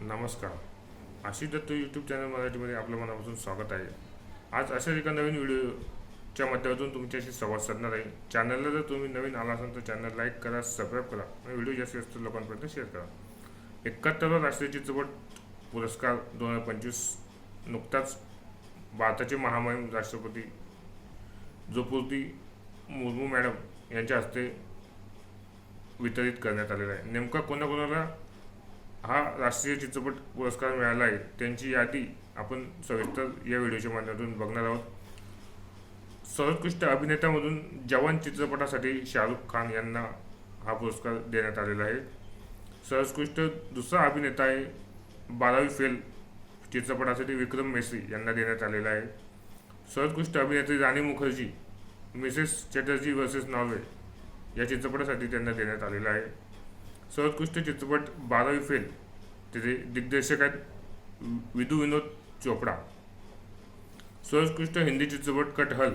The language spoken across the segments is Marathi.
नमस्कार. आशिष दत्त यूट्यूब चॅनल मराठीमध्ये आपलं मनापासून स्वागत आहे. आज अशा एका नवीन व्हिडिओच्या माध्यमातून तुमच्याशी संवाद साधणार आहे. चॅनलला जर तुम्ही नवीन आला असाल तर चॅनल लाईक करा सबस्क्राईब करा आणि व्हिडिओ जास्तीत जास्त लोकांपर्यंत शेअर करा. एकाहत्तरवा राष्ट्रीय चित्रपट पुरस्कार दोन हजार पंचवीस नुकताच भारताचे महामहिम राष्ट्रपती द्रौपदी मुर्मू मॅडम यांच्या हस्ते वितरित करण्यात आलेला आहे. नेमका कोणाकोणाला हा राष्ट्रीय चित्रपट पुरस्कार मिळाला आहे त्यांची यादी आपण सविस्तर या व्हिडिओच्या माध्यमातून बघणार आहोत. सर्वोत्कृष्ट अभिनेत्यामधून जवान चित्रपटासाठी शाहरुख खान यांना हा पुरस्कार देण्यात आलेला आहे. सर्वोत्कृष्ट दुसरा अभिनेता आहे बारावी फेल चित्रपटासाठी विक्रम मेसी यांना देण्यात आलेला आहे. सर्वोत्कृष्ट अभिनेत्री Rani Mukherjee Mrs Chatterjee versus Norway या चित्रपटासाठी त्यांना देण्यात आलेला आहे. सर्वोत्कृष्ट चित्रपट बारावी फेल त्याचे दिग्दर्शक आहेत विदू विनोद चोपडा. सर्वोत्कृष्ट हिंदी चित्रपट कटहल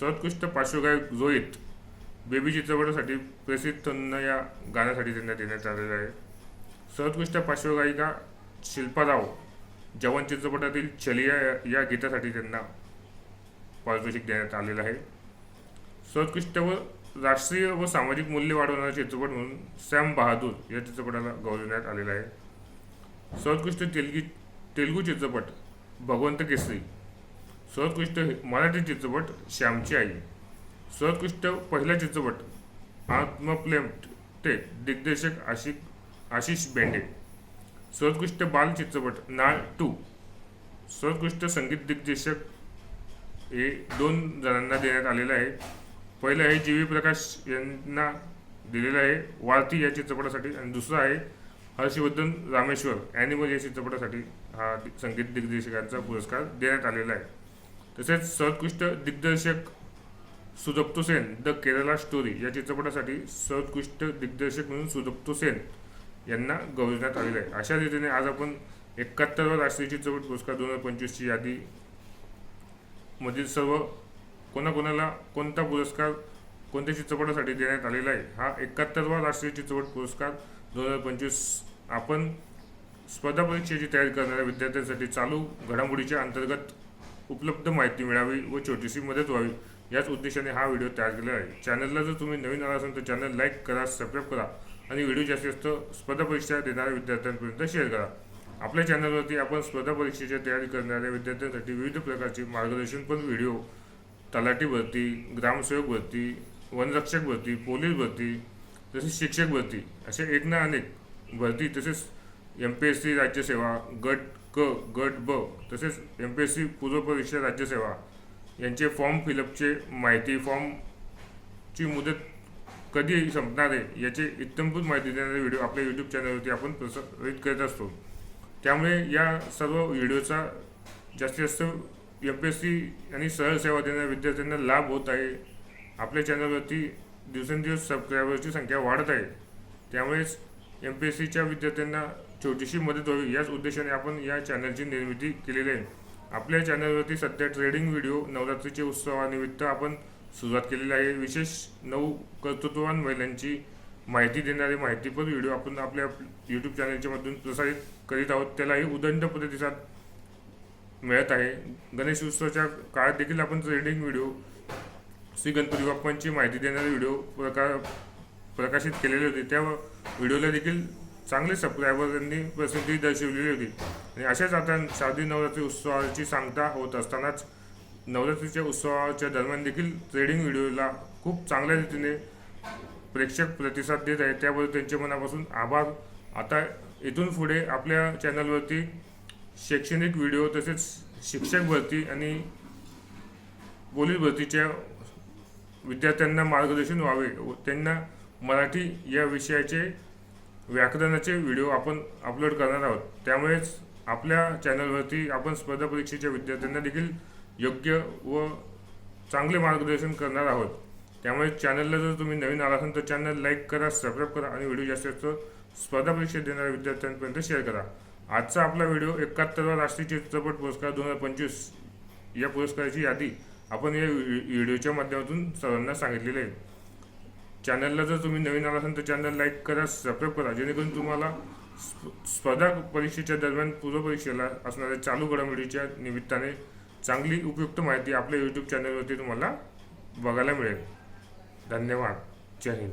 सर्वोत्कृष्ट पार्श्वगायक रोहित बेबी चित्रपटासाठी प्रसिद्ध या गाण्यासाठी त्यांना देण्यात आलेलं आहे. सर्वोत्कृष्ट पार्श्वगायिका शिल्पा राव. जवान चित्रपटातील चलिया या- या गीतासाठी त्यांना पारितोषिक देण्यात आलेलं आहे. सर्वोत्कृष्ट व राष्ट्रीय व सामाजिक मूल्य वाढवणारा चित्रपट म्हणून सॅम बहादूर या चित्रपटाला गौरवण्यात आलेला आहे. सर्वोत्कृष्ट तेलगी तेलुगू चित्रपट भगवंत केसरी. सर्वोत्कृष्ट मराठी चित्रपट श्यामची आई. सर्वोत्कृष्ट पहिला चित्रपट आत्मप्लेम ते दिग्दर्शक आशिक आशिष बेंडे. सर्वोत्कृष्ट बाल चित्रपट नाळ टू. सर्वोत्कृष्ट संगीत दिग्दर्शक हे दोन जणांना देण्यात आलेलं आहे. पहिलं आहे जी व्ही प्रकाश यांना दिलेलं आहे. वारती या चित्रपटासाठी. आणि दुसरं आहे हर्षवर्धन रामेश्वर ॲनिमल या चित्रपटासाठी हा संगीत दिग्दर्शकांचा पुरस्कार देण्यात आलेला आहे. तसेच सर्वोत्कृष्ट दिग्दर्शक सुदप्तो सेन द केरला स्टोरी या चित्रपटासाठी सर्वोत्कृष्ट दिग्दर्शक म्हणून सुदप्तो सेन यांना गौरवण्यात आलेलं आहे. अशा रीतीने आज आपण एकाहत्तरवा राष्ट्रीय चित्रपट पुरस्कार दोन हजार पंचवीसची यादी मधील सर्व कोणाकोणाला कोणता पुरस्कार कोणत्या चित्रपटासाठी देण्यात आलेला आहे? हा एकाहत्तरवा राष्ट्रीय चित्रपट पुरस्कार दोन हजार पंचवीस आपण स्पर्धा परीक्षेची तयारी करणाऱ्या विद्यार्थ्यांसाठी चालू घडामोडीच्या अंतर्गत उपलब्ध माहिती मिळावी व छोटीशी मदत व्हावी याच उद्देशाने हा व्हिडिओ तयार केला आहे. चॅनलला जर तुम्ही नवीन आला असाल तर चॅनल लाईक करा सबस्क्राईब करा आणि व्हिडिओ जास्तीत जास्त स्पर्धा परीक्षा देणाऱ्या विद्यार्थ्यांपर्यंत शेअर करा. आपल्या चॅनलवरती आपण स्पर्धा परीक्षेची तयारी करणाऱ्या विद्यार्थ्यांसाठी विविध प्रकारचे मार्गदर्शन पण व्हिडिओ तलाठी भरती ग्रामसेवक भरती वनरक्षक भरती पोलीस भरती तसेच शिक्षक भरती असे एक ना अनेक भरती तसेच एम पी एस सी राज्यसेवा गट क गट ब तसेच एम पी एस सी पूर्व परीक्षा राज्यसेवा यांचे फॉर्म फिलअपचे माहिती फॉर्मची मुदत कधी संपणार आहे याचे इत्तमभूत माहिती देणारे व्हिडिओ आपल्या यूट्यूब चॅनलवरती आपण प्रसारित करत असतो. त्यामुळे या सर्व व्हिडिओचा जास्तीत जास्त एम पी एस सी आणि सरळ सेवा देणाऱ्या विद्यार्थ्यांना लाभ होत आहे. आपल्या चॅनलवरती दिवसेंदिवस सबस्क्रायबरची संख्या वाढत आहे. त्यामुळेच एम पी एस सीच्या विद्यार्थ्यांना छोटीशी मदत व्हावी याच उद्देशाने आपण या चॅनलची निर्मिती केलेली आहे. आपल्या चॅनलवरती सध्या ट्रेडिंग व्हिडिओ नवरात्रीचे उत्सवानिमित्त आपण सुरुवात केलेली आहे. विशेष नऊ कर्तृत्ववान महिलांची माहिती देणारे माहितीपर व्हिडिओ आपण आपल्या यूट्यूब चॅनलच्या मधून प्रसारित करीत आहोत. त्यालाही उदंड प्रतिसाद मिळत आहे. गणेश उत्सवाच्या काळात देखील आपण ट्रेडिंग व्हिडिओ श्री गणपती बाप्पांची माहिती देणारे व्हिडिओ प्रका प्रकाशित केलेले होते. त्या व्हिडिओला देखील चांगले सबस्क्रायबरांनी प्रसिद्धी दर्शवलेली होती. आणि अशाच आता शारदी नवरात्री उत्सवाची सांगता होत असतानाच नवरात्रीच्या उत्सवाच्या दरम्यान देखील ट्रेडिंग व्हिडिओला खूप चांगल्या रीतीने प्रेक्षक प्रतिसाद देत आहेत. त्याबद्दल त्यांचे मनापासून आभार. आता इथून पुढे आपल्या चॅनलवरती शैक्षणिक व्हिडिओ तसेच शिक्षक भरती आणि पोलीस भरतीच्या विद्यार्थ्यांना मार्गदर्शन व्हावे व त्यांना मराठी या विषयाचे व्याकरणाचे व्हिडिओ आपण अपलोड करणार आहोत. त्यामुळेच आपल्या चॅनलवरती आपण स्पर्धा परीक्षेच्या विद्यार्थ्यांना देखील योग्य व चांगले मार्गदर्शन करणार आहोत. त्यामुळे चॅनलला जर तुम्ही नवीन आला असाल तर चॅनल लाईक करा सबस्क्राईब करा आणि व्हिडिओ जास्तीत जास्त स्पर्धा परीक्षा देणाऱ्या विद्यार्थ्यांपर्यंत शेअर करा. आजचा आपला व्हिडिओ एकाहत्तरवा राष्ट्रीय चित्रपट पुरस्कार दोन हजार पंचवीस या पुरस्काराची यादी आपण या व्हिडिओच्या माध्यमातून सर्वांना सांगितलेले आहे. चॅनलला जर तुम्ही नवीन आला असाल तर चॅनल लाईक करा सबस्क्राईब करा. जेणेकरून तुम्हाला स्प- स्पर्धा परीक्षेच्या दरम्यान पूर्वपरीक्षेला असणाऱ्या चालू घडामोडीच्या निमित्ताने चांगली उपयुक्त माहिती आपल्या यूट्यूब चॅनलवरती तुम्हाला बघायला मिळेल. धन्यवाद. जय हिंद.